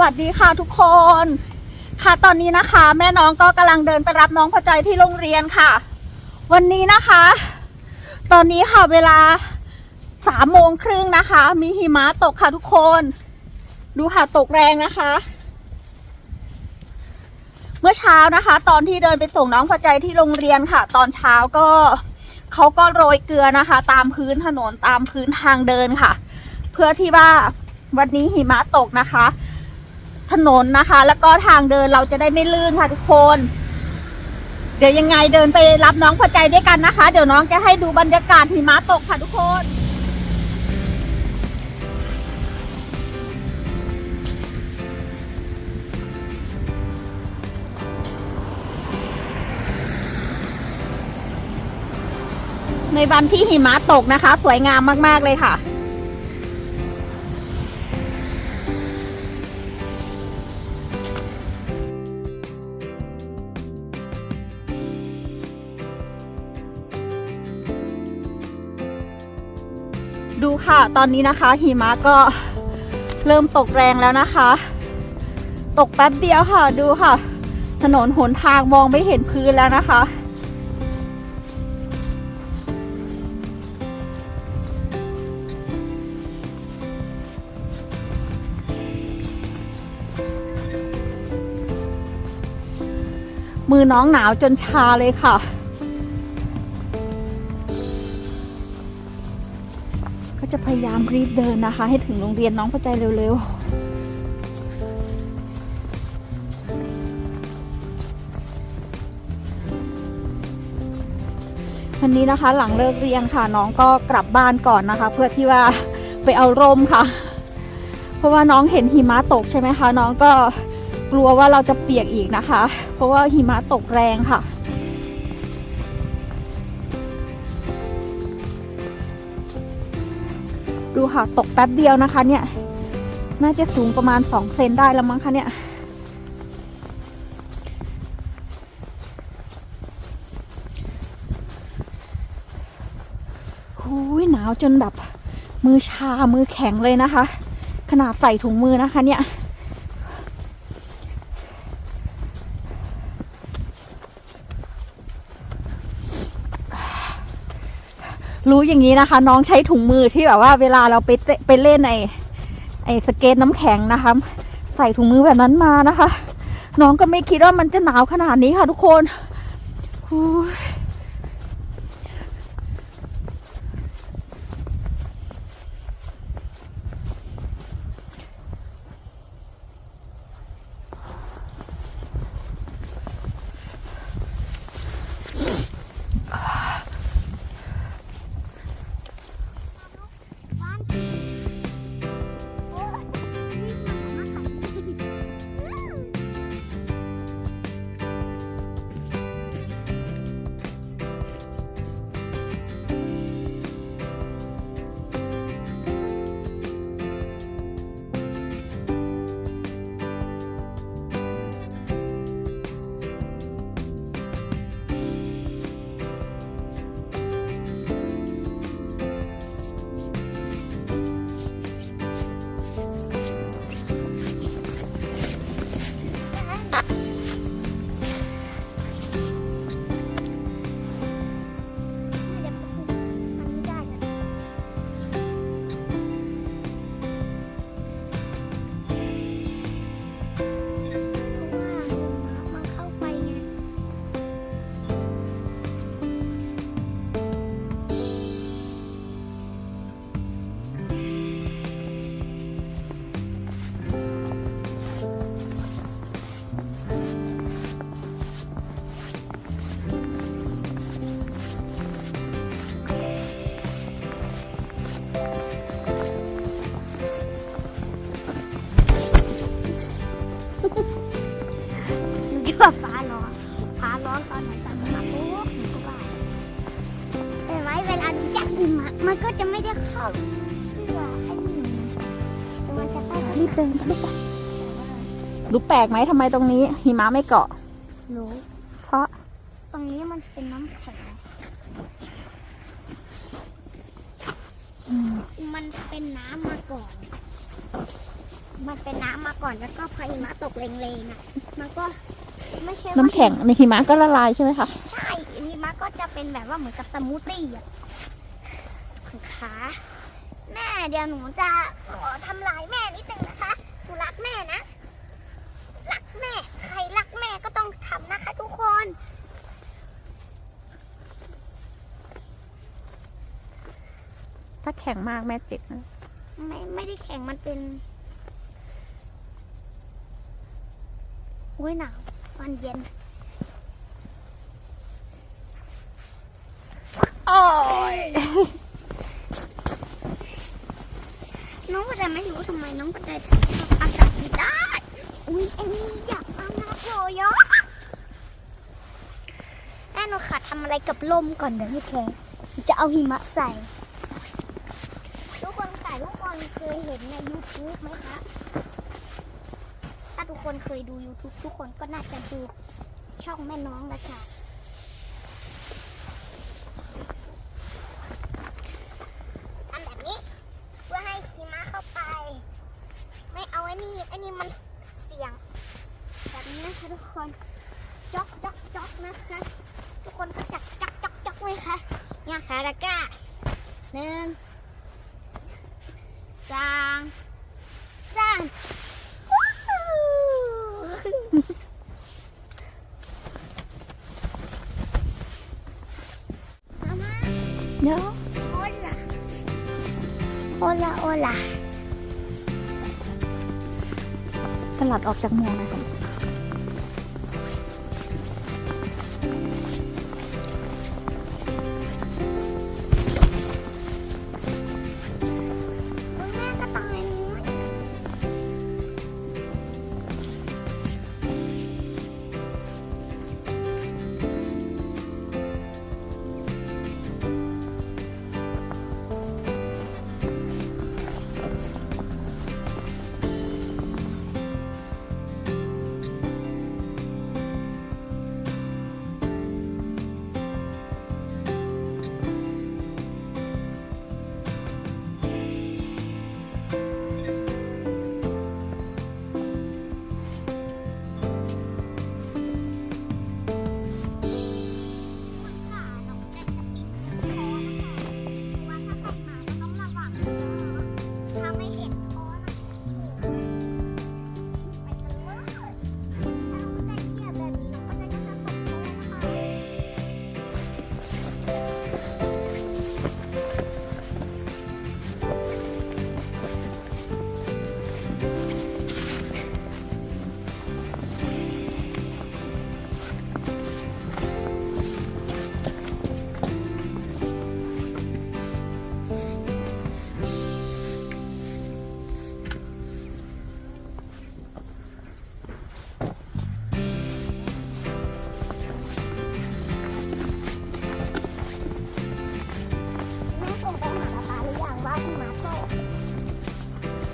วัสดีค่ะทุกคน ค่ะตอนนี้นะคะ แม่น้องก็กำลังเดินไปรับน้องพอใจที่โรงเรียนค่ะ วันนี้นะคะ ตอนนี้ค่ะเวลาสามโมงครึ่งนะคะ มีหิมะตกค่ะทุกคน ดูค่ะตกแรงนะคะ เมื่อเช้านะคะ ตอนที่เดินไปส่งน้องพอใจที่โรงเรียนค่ะ ตอนเช้าก็เขาก็โรยเกลือนะคะ ตามพื้นถนนตามพื้นทางเดินค่ะ เพื่อที่ว่าวันนี้หิมะตกนะคะ ถนนนะคะ แล้วก็ทางเดินเราจะได้ไม่ลื่นค่ะทุกคน เดี๋ยวยังไงเดินไปรับน้องพอใจด้วยกันนะคะ เดี๋ยวน้องจะให้ดูบรรยากาศหิมะตกค่ะทุกคนในวันที่หิมะตกนะคะ สวยงามมาก ๆ เลยค่ะ ดูค่ะ ตอนนี้นะคะหิมะก็เริ่มตกแรงแล้วนะคะ ตกแป๊บเดียวค่ะดูค่ะ ถนนหนทางมองไม่เห็นพื้นแล้วนะคะมือน้องหนาวจนชาเลยค่ะ จะพยายามรีบเดินนะคะ ให้ถึงโรงเรียนน้องพอใจเร็วๆ วันนี้นะคะหลังเลิกเรียนค่ะน้องก็กลับบ้านก่อนนะคะ เพื่อที่ว่าไปเอาร่มค่ะ เพราะว่าน้องเห็นหิมะตกใช่ไหมคะ น้องก็กลัวว่าเราจะเปียกอีกนะคะ เพราะว่าหิมะตกแรงค่ะ ดูค่ะตกแป๊บเดียวนะคะ เนี่ย น่าจะสูงประมาณสองเซนได้แล้วมั้งคะเนี่ยหูยหนาวจนแบบ มือชามือแข็งเลยนะคะ ขนาดใส่ถุงมือนะคะเนี่ย รู้อย่างนี้นะคะ น้องใช้ถุงมือที่แบบว่าเวลาเราไปเตะไปเล่นในไอสเก็ตน้ำแข็งนะคะ ใส่ถุงมือแบบนั้นมานะคะ น้องก็ไม่คิดว่ามันจะหนาวขนาดนี้ค่ะทุกคน หิมะมันก็จะไม่ได้เข้าเสื้อไอ้นี่แต่มันจะไปรีบเดินรีบไปดูแปลกไหมทำไมตรงนี้ หิมะไม่เกาะ รู้ เพราะตรงนี้มันเป็นน้ำแข็ง มันเป็นน้ำมาก่อน มันเป็นน้ำมาก่อนแล้วก็พอหิมะตกแรงๆอะ มันก็ไม่ใช่ว่าน้ำแข็งในหิมะก็ละลายใช่ไหมคะ ใช่หิมะก็จะเป็นแบบว่าเหมือนกับสมูทตี้อะขา แม่เดี๋ยวหนูจะขอทำลายแม่นิดนึงนะคะหนูรักแม่นะ รักแม่ ใครรักแม่ก็ต้องทำนะคะ ทุกคนถ้าแข็งมากแม่เจ็บนะไม่ไม่ได้แข่งมันเป็นอุ้ยหนาววันเย็น โอ้ย น้องประเดไม่รู้ทำไมน้องประเดชอบอากาศดีได้ อุ้ยไอ้นี่อยากเอาน้ำโรยอแม่หนูขาทำอะไรกับลมก่อนเดี๋ยวพี่แคจะเอาหิมะใส่ทุกคนค่ทุกคนเคยเห็นใน YouTube ไหมคะ ถ้าทุกคนเคยดู YouTube ทุกคนก็น่าจะดูช่องแม่น้องละค่ะ ทำแบบนี้ เพื่อให้หิมะเข้าไป ไม่เอาไอ้นี่ไอ้นี่มันเสี่ยง แบบนี้นะคะทุกคนจ๊อกจ๊อกจ๊อกนะคะ ทุกคนก็จักจ๊อกจ๊อกจ๊อกไหมคะเนี่ยค่ะ ตะกร้าหนึ่งสองสามว้าวมามาเนาะโอลาโอลาโอลาสลัดออกจากหมวกนะ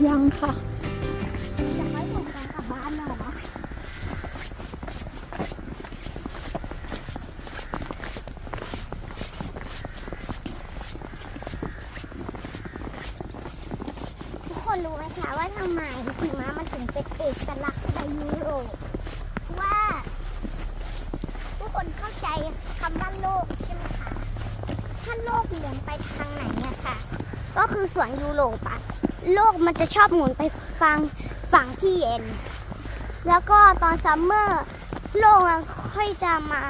ยังค่ะจะให้ส่งไปกลับบ้านหน่อยนะทุกคนรู้ไหมคะว่าทำไมหิมะมันถึงเป็นเอกลักษณ์ในยุโรปว่า ทุกคนเข้าใจคำว่าโลกใช่ไหมคะถ้าโลกหมุนไปทางไหนอะค่ะ ก็คือส่วนยุโรปอะ โลกมันจะชอบหมุนไปฟังฝั่งที่เย็น แล้วก็ตอนซัมเมอร์โลกมันค่อยจะมา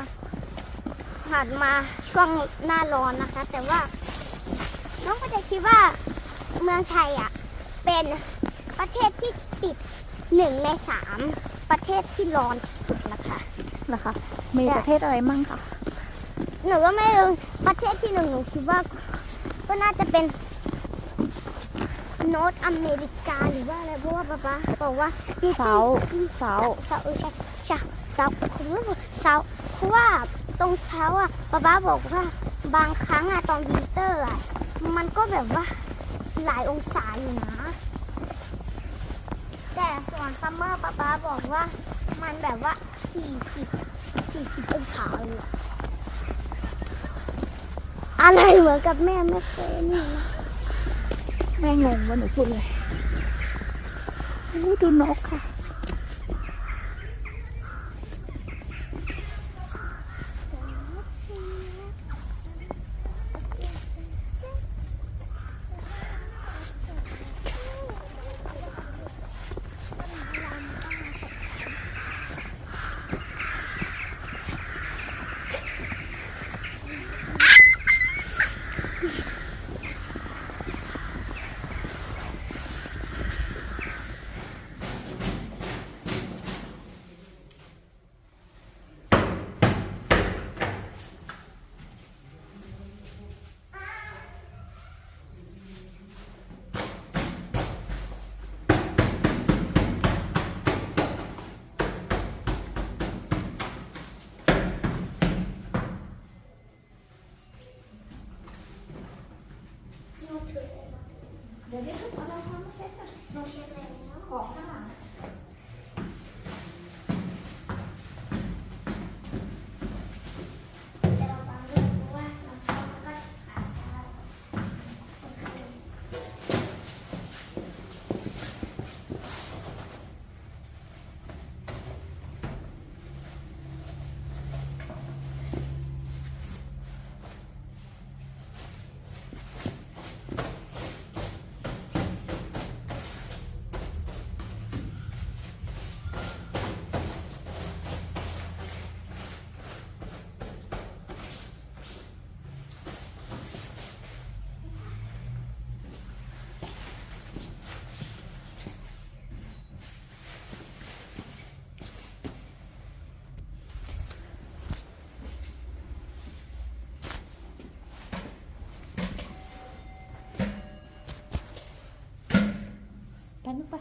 หันมาช่วงหน้าร้อนนะคะ แต่ว่าน้องก็จะคิดว่าเมืองไทยอะเป็นประเทศที่ติดหนึ่งในสามประเทศที่ร้อนที่สุดนะคะนะคะ มีประเทศอะไรมั่งคะหนูก็ไม่รู้ประเทศที่หนึ่งหนูคิดว่าก็น่าจะเป็นโนอตอเมริกาหรือว่าอะไรเพราะว่าป๊าป๊าบอกว่ามีเซาเซาเสาใช่ใช่เสาคือเสาเพราะว่าตรงเสาอะป๊าป๊าบอกว่าบางครั้งอะตอนวินเตอร์อะมันก็แบบว่าหลายองศาอยู่นะ แต่ส่วนซัมเมอร์ป๊าป๊าบอกว่ามันแบบว่าสี่สิบสี่สิบองศาเลยอะอะไรเหมือนกับแม่ไม่เคยนี่นะ แม่งงว่าหนูพูดเลยดูนกค่ะ Kano pa?